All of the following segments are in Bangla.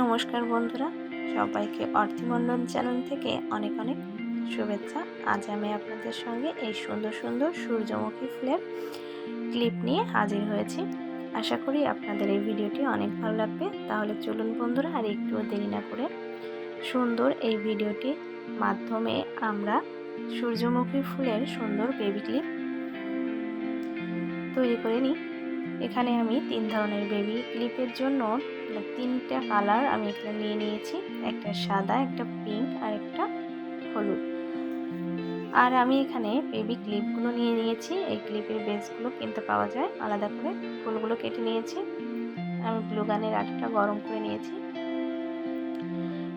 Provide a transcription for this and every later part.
নমস্কার বন্ধুরা, সবাইকে অর্থমণ্ডল চ্যানেল থেকে অনেক অনেক শুভেচ্ছা। আজ আমি আপনাদের সঙ্গে এই সুন্দর সুন্দর সূর্যমুখী ফুলের ক্লিপ নিয়ে হাজির হয়েছি। আশা করি আপনাদের এই ভিডিওটি অনেক ভালো লাগবে। তাহলে চলুন বন্ধুরা, আর একটুও দেরি না করে সুন্দর এই ভিডিওটির মাধ্যমে আমরা সূর্যমুখী ফুলের সুন্দর বেবি ক্লিপ তৈরি করে নিই। এখানে আমি তিন ধরনের বেবি ক্লিপের জন্য তিনটা কালার আমি এখানে নিয়ে নিয়েছি। একটা সাদা, একটা পিঙ্ক আর একটা হলুদ। আর আমি এখানে বেবি ক্লিপগুলো নিয়ে নিয়েছি। এই ক্লিপের বেসগুলো কিনতে পাওয়া যায়। আলাদা করে ফুলগুলো কেটে নিয়েছি। আমি গ্লু গানের আটাটা গরম করে নিয়েছি।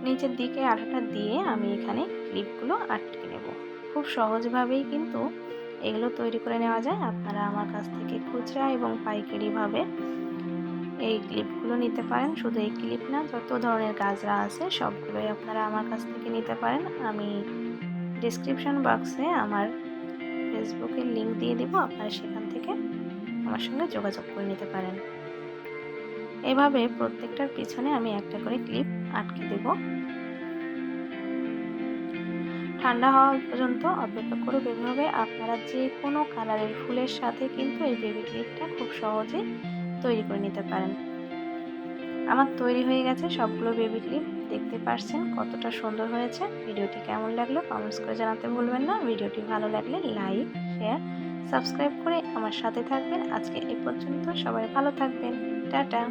নিচের দিকে আটাটা দিয়ে আমি এখানে ক্লিপগুলো আটকে নেব। খুব সহজভাবেই কিন্তু এগুলো তৈরি করে নেওয়া যায়। আপনারা আমার কাছ থেকে খুচরা এবং পাইকারিভাবে এই ক্লিপগুলো নিতে পারেন। শুধু এই ক্লিপ না, যত ধরনের গাজরা আছে সবগুলোই আপনারা আমার কাছ থেকে নিতে পারেন। আমি ডিসক্রিপশন বক্সে আমার ফেসবুকের লিংক দিয়ে দিব, আপনারা সেখান থেকে আমার সঙ্গে যোগাযোগ করে নিতে পারেন। এভাবে প্রত্যেকটার পিছনে আমি একটা করে ক্লিপ আটকে দেব। ঠান্ডা হওয়া পর্যন্ত অপেক্ষা করব এভাবে আপনারা যে কোনো কালারের ফুলের সাথে কিন্তু এই বেবি ক্লিপটা খুব সহজেই তৈরি করে নিতে পারেন। আমার তৈরি হয়ে গেছে সবগুলো বেবি ক্লিপ। দেখতে পারছেন কতটা সুন্দর হয়েছে। ভিডিওটি কেমন লাগল কমেন্টস করে জানাতে ভুলবেন না। ভিডিওটি ভালো লাগলে লাইক, শেয়ার, সাবস্ক্রাইব করে আমার সাথে থাকবেন। আজকে এ পর্যন্ত সবাই ভালো থাকবেন। টাটা।